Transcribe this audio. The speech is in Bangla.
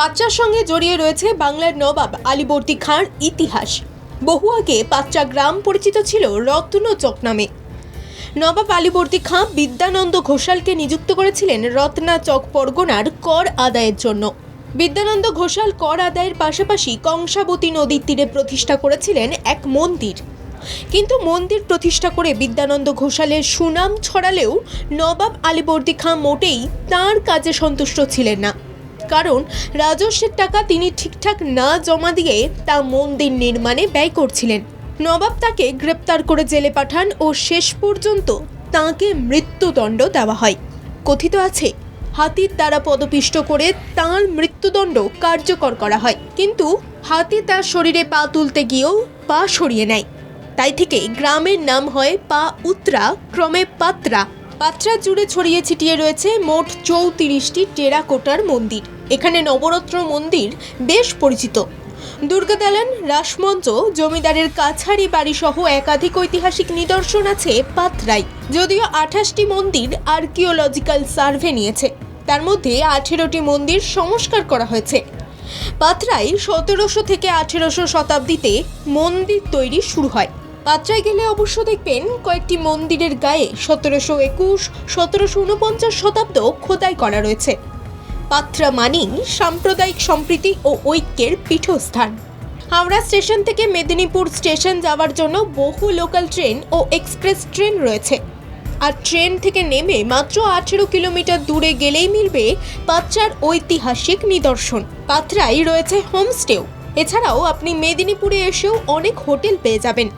বাচ্চার সঙ্গে জড়িয়ে রয়েছে বাংলার নবাব আলীবর্দী খাঁর ইতিহাস। বহু আগে বাচ্চা গ্রাম পরিচিত ছিল রত্নচক নামে। নবাব আলীবর্দী খাঁ বিদ্যানন্দ ঘোষালকে নিযুক্ত করেছিলেন রত্নাচক পরগনার কর আদায়ের জন্য। বিদ্যানন্দ ঘোষাল কর আদায়ের পাশাপাশি কংসাবতী নদীর তীরে প্রতিষ্ঠা করেছিলেন এক মন্দির। কিন্তু মন্দির প্রতিষ্ঠা করে বিদ্যানন্দ ঘোষালের সুনাম ছড়ালেও নবাব আলীবর্দী খাঁ মোটেই তাঁর কাজে সন্তুষ্ট ছিলেন না। কারণ রাজস্বের টাকা তিনি ঠিকঠাক না জমা দিয়ে তা মন্দির নির্মাণে ব্যয় করছিলেন। নবাব তাকে গ্রেপ্তার করে জেলে পাঠান ও শেষ পর্যন্ত তাঁকে মৃত্যুদণ্ড দেওয়া হয়। কথিত আছে, হাতির দ্বারা পদপিষ্ট করে তাঁর মৃত্যুদণ্ড কার্যকর করা হয়। কিন্তু হাতি তার শরীরে পা তুলতে গিয়েও পা সরিয়ে নেয়। তাই থেকে গ্রামের নাম হয় পা উত্রা, ক্রমে পাত্রা। পাত্রা জুড়ে ছড়িয়ে ছিটিয়ে রয়েছে মোট চৌত্রিশটি টেরাকোটার মন্দির। এখানে নবরত্ন মন্দির বেশ পরিচিত। দুর্গাদালান রাসমঞ্চ, জমিদারের কাছারি বাড়ি সহ একাধিক ঐতিহাসিক নিদর্শন আছে পাত্রায় যদিও আঠাশটি মন্দির আর্কিওলজিক্যাল সার্ভে নিয়েছে। তার মধ্যে আঠেরোটি মন্দির সংস্কার করা হয়েছে। পাত্রায় সতেরোশো থেকে আঠেরোশো শতাব্দীতে মন্দির তৈরি শুরু হয়। পাত্রায় গেলে অবশ্য দেখবেন কয়েকটি মন্দিরের গায়ে সতেরোশো একুশ, সতেরোশো উনপঞ্চাশ শতাব্দ খোদাই করা রয়েছে। পাত্রা মানেই সাম্প্রদায়িক সম্প্রীতি ও ঐক্যের পীঠস্থান। হাওড়া স্টেশন থেকে মেদিনীপুর স্টেশন যাওয়ার জন্য বহু লোকাল ট্রেন ও এক্সপ্রেস ট্রেন রয়েছে। আর ট্রেন থেকে নেমে মাত্র আঠেরো কিলোমিটার দূরে গেলেই মিলবে পাত্রার ঐতিহাসিক নিদর্শন। পাত্রায় রয়েছে হোমস্টেও। এছাড়াও আপনি মেদিনীপুরে এসেও অনেক হোটেল পেয়ে যাবেন।